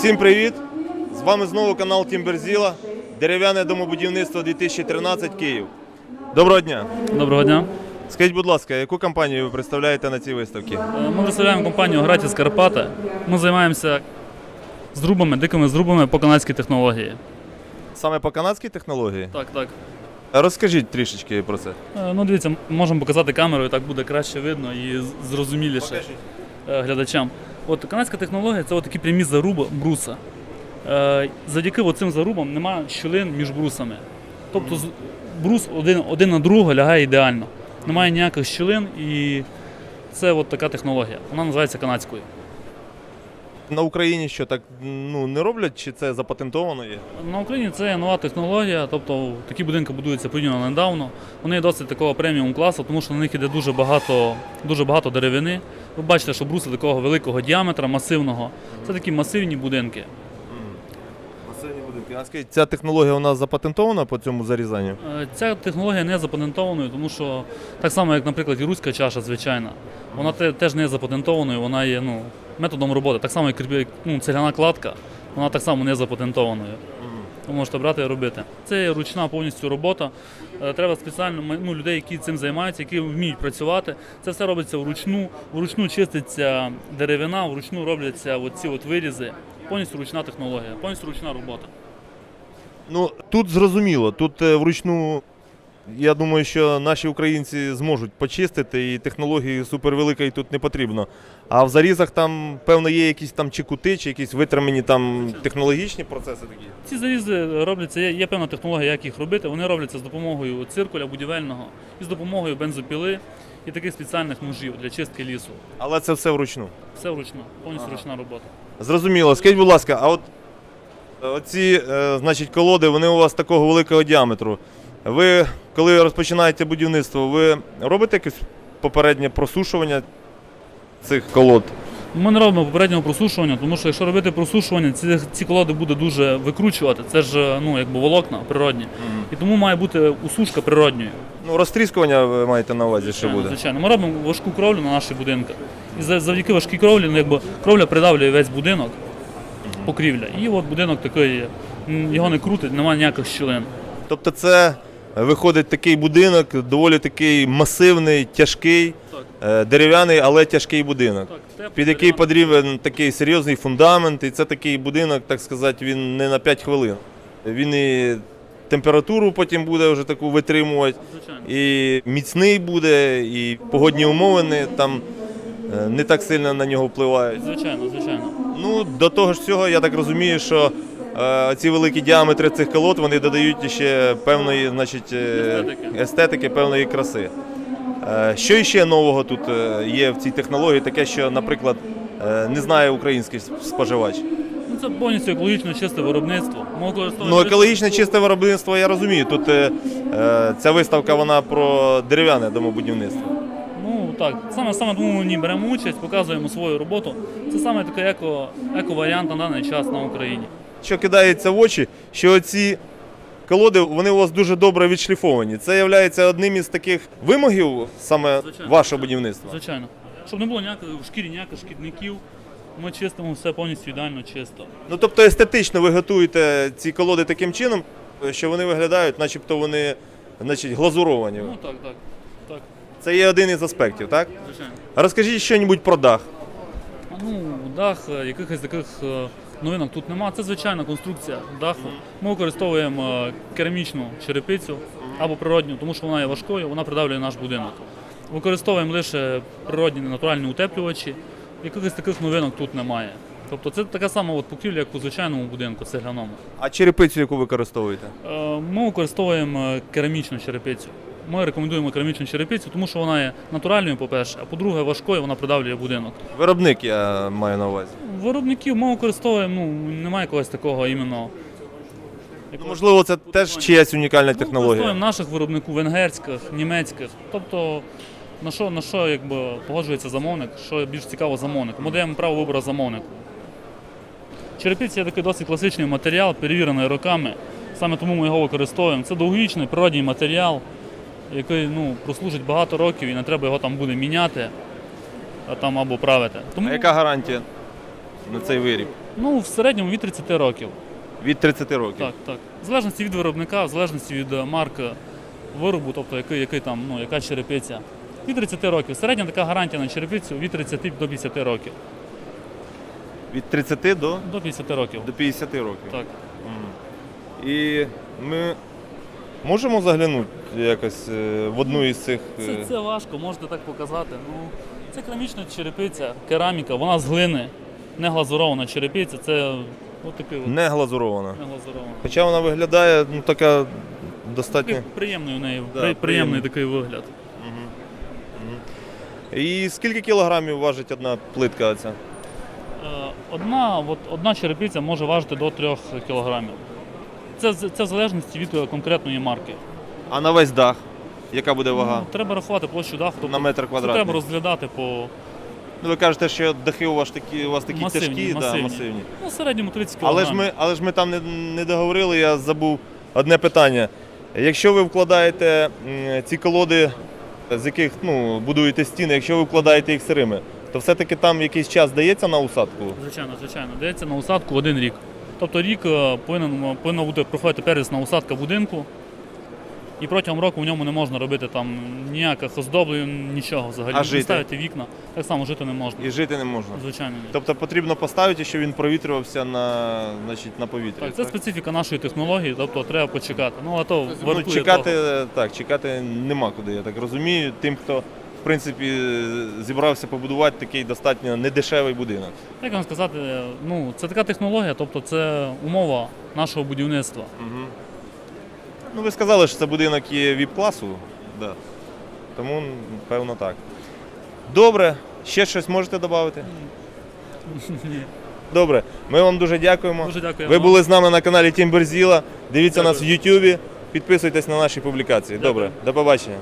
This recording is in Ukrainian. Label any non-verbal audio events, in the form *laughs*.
Всім привіт! З вами знову канал Тімберзіла, дерев'яне домобудівництво 2013 Київ. Доброго дня! Доброго дня. Скажіть, будь ласка, яку компанію ви представляєте на цій виставці? Е, Ми представляємо компанію Гратіс Карпати. Ми займаємося зрубами, дикими зрубами по канадській технології. Саме по канадській технології? Так, так. Розкажіть трішечки про це. Е, Ну, дивіться, можемо показати камерою, так буде краще видно і зрозуміліше е, глядачам. От канадська технологія це такі прямі заруби бруса. Е, Завдяки цим зарубам немає щілин між брусами. Тобто брус один, один на другого лягає ідеально. Немає ніяких щілин і це от така технологія. Вона називається канадською. На Україні що так ну, не роблять, чи це запатентовано є? На Україні це нова технологія, тобто такі будинки будуються порівняно недавно. Вони досить такого преміум класу, тому що на них іде дуже багато, дуже багато деревини. Ви бачите, що бруси такого великого діаметра, масивного. Це такі масивні будинки. А скажіть, ця технологія у нас запатентована по цьому зарізанню? Е, Ця технологія не запатентованою, тому що так само, як, наприклад, і руська чаша звичайна, вона те- теж не є запатентованою, вона є ну, методом роботи. Так само, як ну, цегляна кладка, вона так само не запатентованою. Ви можете брати і робити. Це ручна повністю робота. Е, Треба спеціально ну, людей, які цим займаються, які вміють працювати. Це все робиться вручну. Вручну чиститься деревина, вручну робляться оці от вирізи. Повністю ручна технологія, повністю ручна робота. Ну тут зрозуміло, тут е, вручну. Я думаю, що наші українці зможуть почистити, і технології супервеликої тут не потрібно. А в зарізах там, певно, є якісь там чи кути, чи якісь витримані там технологічні процеси такі. Ці зарізи робляться, є, є певна технологія, як їх робити. Вони робляться з допомогою циркуля будівельного і з допомогою бензопіли і таких спеціальних ножів для чистки лісу. Але це все вручну. Все вручну, повністю Ага. ручна робота. Зрозуміло. Скажіть, будь ласка, а от е, оці е, значить, колоди, вони у вас такого великого діаметру. Ви, коли розпочинаєте будівництво, ви робите якесь попереднє просушування цих колод? Ми не робимо попереднього просушування, тому що якщо робити просушування, ці, ці колоди буде дуже викручувати. Це ж ну, якби волокна природні. І тому має бути усушка природньою. Ну, розтріскування ви маєте на увазі, що буде. Звичайно. Ми робимо важку кровлю на наші будинки. І за- завдяки важкій кровлі, ну, якби кровля придавлює весь будинок, покрівля. І от будинок такий. М, його не крутить, немає ніяких щілин. Тобто це виходить такий будинок, доволі такий масивний, тяжкий, е, дерев'яний, але тяжкий будинок. Під який потрібен такий серйозний фундамент, і це такий будинок, так сказати, він не на 5 хвилин. Він і температуру потім буде вже таку витримувати, і міцний буде, і погодні умови не, там е, не так сильно на нього впливають. Звичайно, звичайно. Ну, до того ж всього, я так розумію, що ці великі діаметри цих колод вони додають ще певної значить, е, Естетики. естетики, певної краси. Е, що ще нового тут е, є в цій технології, таке, що, наприклад, е, не знає український споживач? Ну, це повністю екологічно чисте виробництво. Ну, екологічне чисте виробництво, я розумію. Тут е, е, ця виставка вона про дерев'яне домобудівництво. Ну так, саме саме тому ми в ній беремо участь, показуємо свою роботу. Це саме такий еко, еко-варіант на даний час на Україні. Що кидається в очі, що ці колоди вони у вас дуже добре відшліфовані. Це є одним із таких вимогів саме Звичайно. вашого будівництва. Звичайно. Щоб не було ніяких в шкірі ніяких шкідників, ми чистимо все повністю ідеально чисто. Ну тобто естетично ви готуєте ці колоди таким чином, що вони виглядають, начебто вони значить, глазуровані. Ну так, так. Так, Це є один із аспектів, так? звичайно. Розкажіть щось про дах. Ну, дах, е, якихось таких е, новинок тут нема. Це звичайна конструкція даху. Ми використовуємо е, керамічну черепицю або природню, тому що вона є важкою, вона придавлює наш будинок. Використовуємо лише природні натуральні утеплювачі. Якихось таких новинок тут немає. Тобто це така сама от покрівля, як у звичайному будинку цегляному. А черепицю, яку використовуєте? Е, Ми використовуємо е, керамічну черепицю. Ми рекомендуємо керамічну черепицю, тому що вона є натуральною, по-перше, а по-друге, важкою, вона придавлює будинок. Виробник я маю на увазі. Виробників ми використовуємо, ну, немає якогось такого іменно. Ну, можливо, це теж чиясь унікальна технологія. Ми використовуємо наших виробників венгерських, німецьких. Тобто на що, на що якби, погоджується замовник, що більш цікаво замовнику. Ми даємо право вибору замовнику. Черепиця є такий досить класичний матеріал, перевірений роками. Саме тому ми його використовуємо. Це довговічний природній матеріал, який ну, прослужить багато років і не треба його там буде міняти а там або правити. Тому А яка гарантія? на цей виріб? Ну, в середньому від 30 років. Від 30 років. Так, так. В залежності від виробника, в залежності від е, марки виробу, тобто який, який там, ну, яка черепиця. Від 30 років. Середня така гарантія на черепицю від 30 до 50 років. Від 30 до, До 50 років. до 50 років. Так. І ми можемо заглянути якось е, в одну із цих. е, Це, це важко, можете так показати. Ну, це керамічна черепиця, кераміка, вона з глини, не глазурована черепиця, це от такий от Не глазурована. не глазурована. Хоча вона виглядає ну, така достатньо. Такий приємний у неї, Да, при- приємний. приємний такий вигляд. І скільки кілограмів важить одна плитка оця? Е, Одна, от, одна черепиця може важити до 3 кілограмів. Це, це в залежності від е, конкретної марки. А на весь дах? Яка буде вага? Ну, треба рахувати площу даху. На метр це квадратний. треба розглядати по Ну, ви кажете, що дахи у вас такі, у вас такі масивні, тяжкі, масивні. Да, масивні. Ну, в середньому 30 кілограмів. Але ж ми, але ж ми там не, не договорили, я забув одне питання. Якщо ви вкладаєте м, ці колоди, з яких ну, будуєте стіни, якщо ви вкладаєте їх сирими, то все-таки там якийсь час дається на усадку? Звичайно, звичайно. Дається на усадку один рік. Тобто рік е, повинен, повинна бути проходити первісна усадка будинку. І протягом року в ньому не можна робити там ніяких оздоблень, нічого взагалі. А Не жити? ставити вікна. Так само жити не можна. І жити не можна. Звичайно. ні. Тобто потрібно поставити, щоб він провітрювався на, значить, на повітрі. Так, це специфіка нашої технології, тобто треба почекати. Ну а то Ну, вартує чекати, того. так, чекати нема куди, я так розумію. Тим, хто в принципі зібрався побудувати такий достатньо недешевий будинок. Як вам сказати, ну це така технологія, тобто це умова нашого будівництва. Угу. Ну, ви сказали, що це будинок є віп-класу, да. тому певно так. Добре, ще щось можете додати? Ні. *laughs* Добре, ми вам дуже дякуємо. Дуже дякую. Ви були з нами на каналі Тімберзіла. Дивіться Дякую. нас в Ютубі, підписуйтесь на наші публікації. Дякую. Добре, до побачення.